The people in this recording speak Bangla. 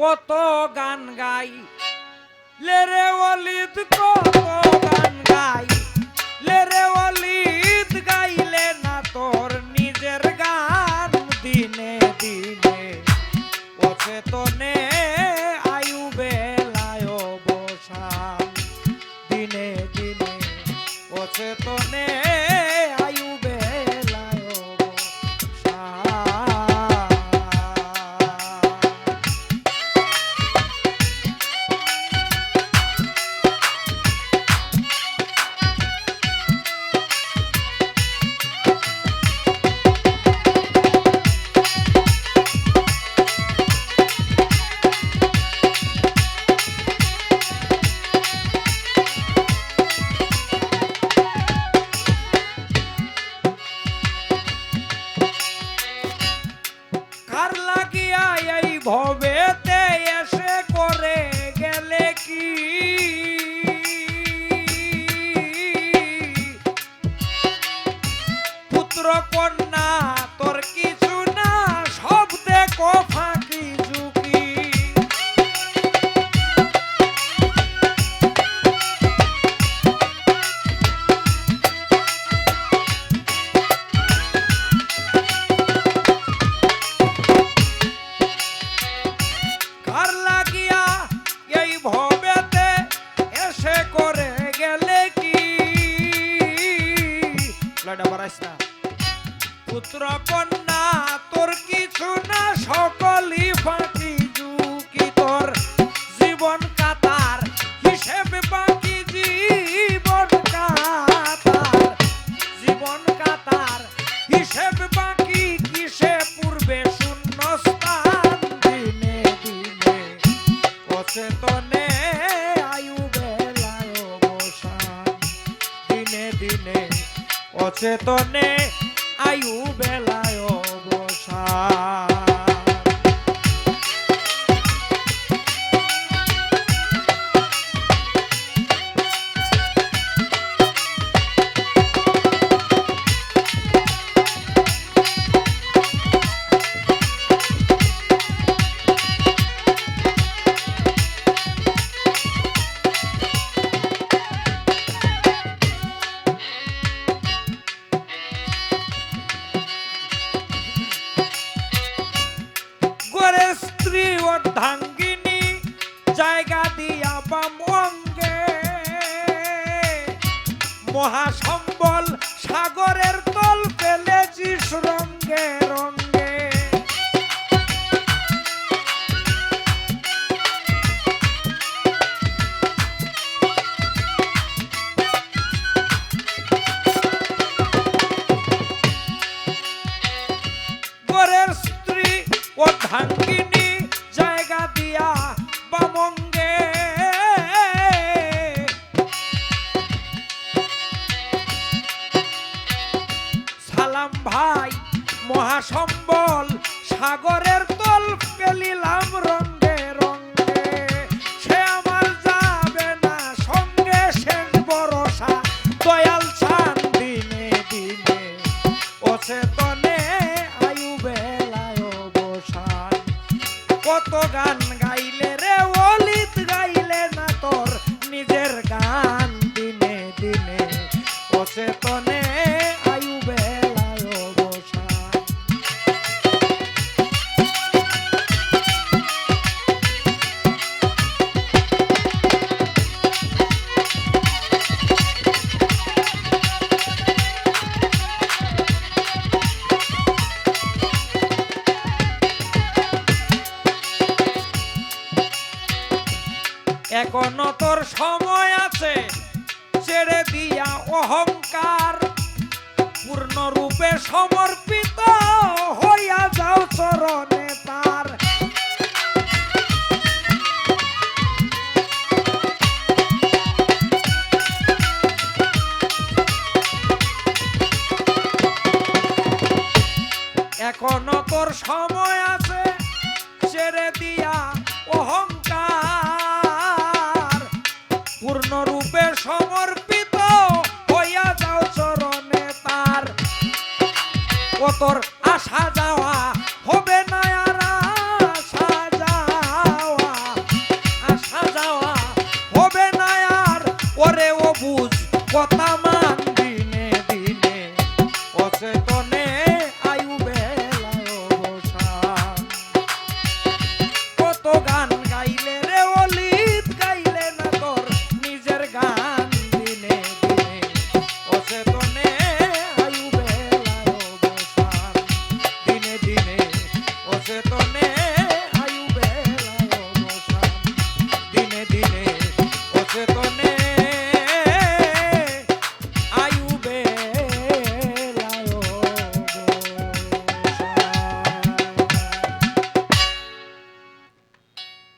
কত গান গাই। লেরে অলিদ কত গান গাই। লেরে অলিদ গাইলে না তোর নিজের গান দিনে দিনে। অচেতনে আয়ু বেলায় বসান। দিনে দিনে লয়টা বাড়াইস না পুত্র কন্যা তোর কিছু না সকলই ফাঁকি। অচেতনে আয়ু বেলায় অবসান বাম মহাসম্বল সাগরের তল পেলে রঙ্গে। সালাম ভাই মহাসম্বল সাগরের তল পেলিলাম রঙ্গে এখনও তোর সময় আছে। ছেড়ে দিয়া অহংকার পূর্ণরূপে সমর্পিত হইয়া যাও চরণে তার। এখনও তোর সময় আছে। ছেড়ে দিয়া অহংকার পূর্ণরূপে সমর্পিত হইয়া যাও চরণে তার। ও